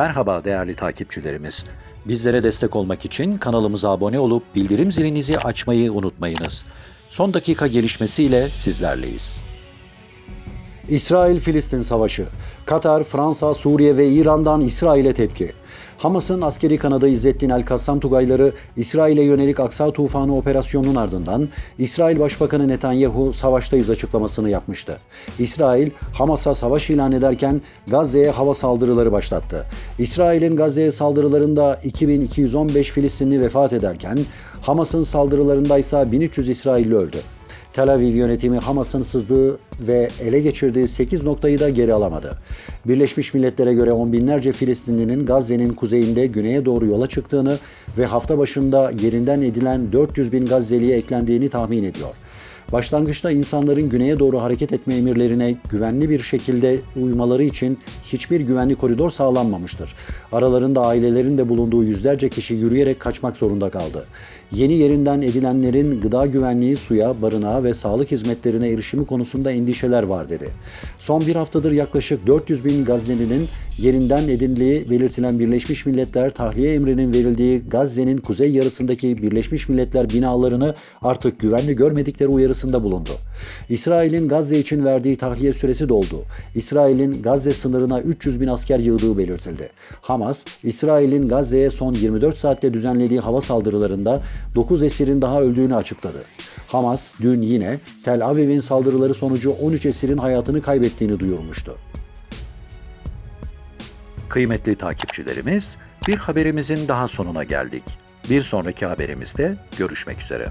Merhaba değerli takipçilerimiz. Bizlere destek olmak için kanalımıza abone olup bildirim zilinizi açmayı unutmayınız. Son dakika gelişmesiyle sizlerleyiz. İsrail-Filistin Savaşı Katar, Fransa, Suriye ve İran'dan İsrail'e tepki. Hamas'ın askeri kanadı İzzettin El-Kassam Tugayları İsrail'e yönelik Aksa Tufanı operasyonunun ardından İsrail Başbakanı Netanyahu savaştayız açıklamasını yapmıştı. İsrail, Hamas'a savaş ilan ederken Gazze'ye hava saldırıları başlattı. İsrail'in Gazze'ye saldırılarında 2215 Filistinli vefat ederken Hamas'ın saldırılarında ise 1300 İsrailli öldü. Tel Aviv yönetimi Hamas'ın sızdığı ve ele geçirdiği 8 noktayı da geri alamadı. Birleşmiş Milletler'e göre on binlerce Filistinlinin Gazze'nin kuzeyinde güneye doğru yola çıktığını ve hafta başında yerinden edilen 400 bin Gazze'liye eklendiğini tahmin ediyor. Başlangıçta insanların güneye doğru hareket etme emirlerine güvenli bir şekilde uymaları için hiçbir güvenli koridor sağlanmamıştır. Aralarında ailelerin de bulunduğu yüzlerce kişi yürüyerek kaçmak zorunda kaldı. Yeni yerinden edilenlerin gıda güvenliği, suya, barınağa ve sağlık hizmetlerine erişimi konusunda endişeler var dedi. Son bir haftadır yaklaşık 400 bin Gazze'linin yerinden edindiği belirtilen Birleşmiş Milletler tahliye emrinin verildiği Gazze'nin kuzey yarısındaki Birleşmiş Milletler binalarını artık güvenli görmedikleri uyarısında bulundu. İsrail'in Gazze için verdiği tahliye süresi doldu. İsrail'in Gazze sınırına 300 bin asker yığdığı belirtildi. Hamas, İsrail'in Gazze'ye son 24 saatte düzenlediği hava saldırılarında 9 esirin daha öldüğünü açıkladı. Hamas dün yine Tel Aviv'in saldırıları sonucu 13 esirin hayatını kaybettiğini duyurmuştu. Kıymetli takipçilerimiz, bir haberimizin daha sonuna geldik. Bir sonraki haberimizde görüşmek üzere.